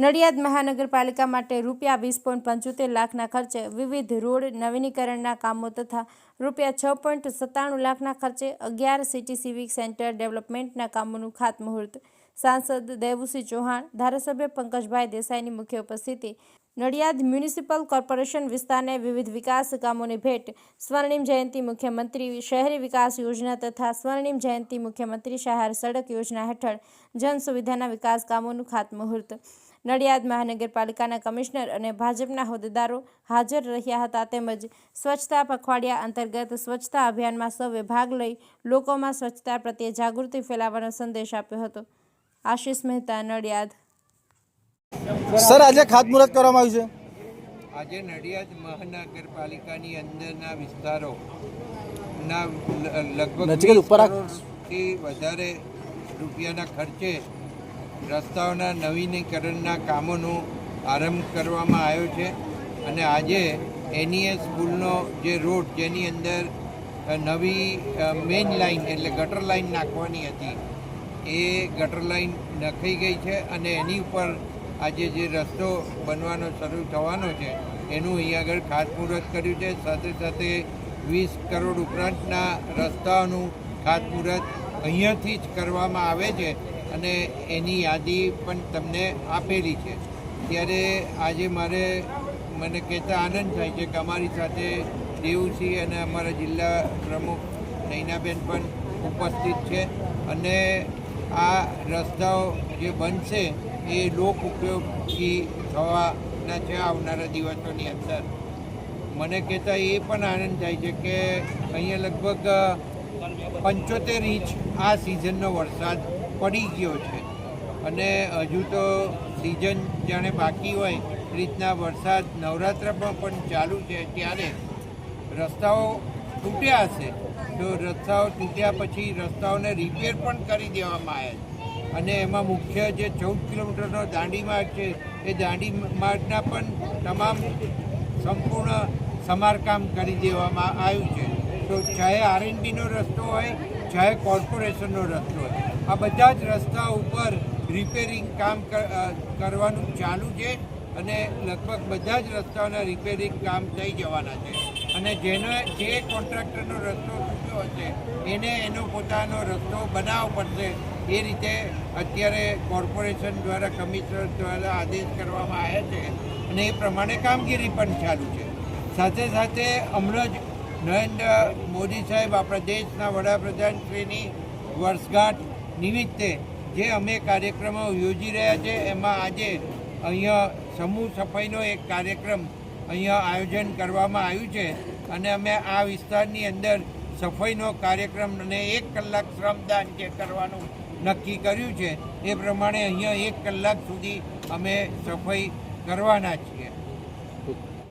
નડિયાદ મહાનગરપાલિકા માટે રૂપિયા વીસ પોઈન્ટ પંચોતેર લાખના ખર્ચે વિવિધ રોડ નવીનીકરણના કામો તથા રૂપિયા છ પોઈન્ટ સત્તાણું લાખના ખર્ચે અગિયાર સિટી સિવિક સેન્ટર ડેવલપમેન્ટના કામોનું ખાતમુહૂર્ત. સાંસદ દેવુસિંહ ચૌહાણ, ધારાસભ્ય પંકજભાઈ દેસાઈની મુખ્ય ઉપસ્થિતિ. નડિયાદ મ્યુનિસિપલ કોર્પોરેશન વિસ્તારને વિવિધ વિકાસ કામોની ભેટ. સ્વર્ણિમ જયંતિ મુખ્યમંત્રી શહેરી વિકાસ યોજના તથા સ્વર્ણિમ જયંતિ મુખ્યમંત્રી શહેર સડક યોજના હેઠળ જન સુવિધાના વિકાસ કામોનું ખાતમુહૂર્ત. નડિયાદ મહાનગરપાલિકાના કમિશનર અને ભાજપના હોદ્દેદારો હાજર રહ્યા હતા તેમજ સ્વચ્છતા પખવાડિયા અંતર્ગત સ્વચ્છતા અભિયાનમાં સૌએ ભાગ લઈ લોકોમાં સ્વચ્છતા પ્રત્યે જાગૃતિ ફેલાવવાનો સંદેશ આપ્યો હતો. આશિષ મહેતા નડિયાદ. સર આજે ખાતમુહૂર્ત કરવામાં આવ્યું છે? આજે નડિયાદ મહાનગરપાલિકાની અંદરના વિસ્તારો ના લગભગ વધારે રૂપિયાના ખર્ચે રસ્તાઓના નવીનીકરણના કામોનો આરંભ કરવામાં આવ્યો છે અને આજે એનઈએ સ્કૂલનો જે રોડ જેની અંદર નવી મેઇન લાઇન એટલે ગટર લાઈન નાખવાની હતી, એ ગટર લાઈન નખાઈ ગઈ છે અને એની ઉપર આજે જે રસ્તો બનવાનો શરૂ થવાનો છે, એનું અહીં આગળ ખાતમુહૂર્ત કર્યું છે. સાથે સાથે વીસ કરોડ ઉપરાંતના રસ્તાઓનું ખાતમુહૂર્ત અહીંયાથી જ કરવામાં આવે છે. અને એની યાદી પણ તમને આપેલી છે. ત્યારે આજે મારે મને કહેતા આનંદ થાય છે કે અમારી સાથે દેવસિંહ અને અમારા જિલ્લા પ્રમુખ નૈનાબેન પણ ઉપસ્થિત છે અને આ રસ્તાઓ જે બનશે એ લોક ઉપયોગી થવાના છે આવનારા દિવસોની અંદર. મને કહેતા એ પણ આનંદ થાય છે કે અહીંયા લગભગ પંચોતેર ઇંચ આ સિઝનનો વરસાદ પડી ગયો છે. અને હજુ તો સિઝન જાણે બાકી હોય રીતના વરસાદ નવરાત્રમાં પણ ચાલુ છે ત્યારે રસ્તાઓ તૂટ્યા હશે. તો રસ્તાઓ તૂટ્યા પછી રસ્તાઓને રિપેર પણ કરી દેવામાં આવ્યા છે. અને એમાં મુખ્ય જે ચૌદ કિલોમીટરનો દાંડી માર્ગ છે, એ દાંડી માર્ગના પણ તમામ સંપૂર્ણ સમારકામ કરી દેવામાં આવ્યું છે. તો ચાહે આરએનબીનો રસ્તો હોય ચાહે કોર્પોરેશનનો રસ્તો હોય આ બધા જ રસ્તા ઉપર રિપેરિંગ કામ કરવાનું ચાલુ છે અને લગભગ બધા જ રસ્તાઓના રિપેરિંગ કામ થઈ જવાના છે. અને જેનો, જે કોન્ટ્રાક્ટરનો રસ્તો તૂટ્યો હશે, એને એનો પોતાનો રસ્તો બનાવવો પડશે. એ રીતે અત્યારે કોર્પોરેશન દ્વારા, કમિશનર દ્વારા આદેશ કરવામાં આવ્યા છે અને એ પ્રમાણે કામગીરી પણ ચાલુ છે. સાથે સાથે હમણાં જ નરેન્દ્ર મોદી સાહેબ આપણા દેશના વડાપ્રધાનશ્રીની વર્ષગાંઠ નિમિત્તે જે અમે કાર્યક્રમો યોજી રહ્યા છે, એમાં આજે અહીંયા સમૂહ સફાઈનો એક કાર્યક્રમ અહીંયા આયોજન કરવામાં આવ્યું છે અને અમે આ વિસ્તારની અંદર સફાઈનો કાર્યક્રમ અને એક કલાક શ્રમદાન જે કરવાનું નક્કી કર્યું છે, એ પ્રમાણે અહીંયા એક કલાક સુધી અમે સફાઈ કરવાના છીએ.